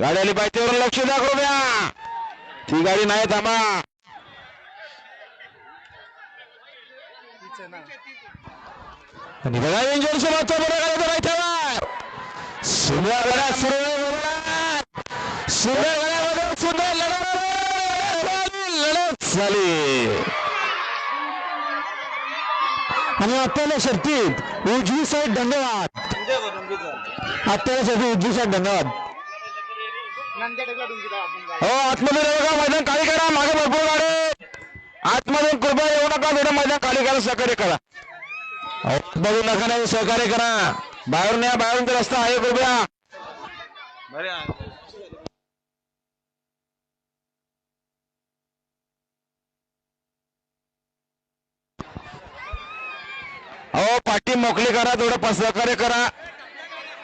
गाडी आली पायथ्यावरून लक्ष द्या कृपया ती गाडी नाही थांबा. आणि बघा इंजन सुंदर सुंदर सुंदर लढत लढत झाली. आणि आपल्याला शर्तीत उजवी साईड धन्यवाद. आपल्याला शर्तीत उजवी साईड धन्यवाद. हो आतमध्ये येऊ नका मैदान खाली करा. मागे भरपूर गाडी. आतमध्ये कृपया येऊ नका. थोडं मैदान खाली करा. सहकार्य करा. अहो, बघू नका नाही सहकार्य करा. बाहेरून या. बाहेरून तर रस्ता आहे कृपया. अहो पाठी मोकळी करा. थोडं सहकार्य करा.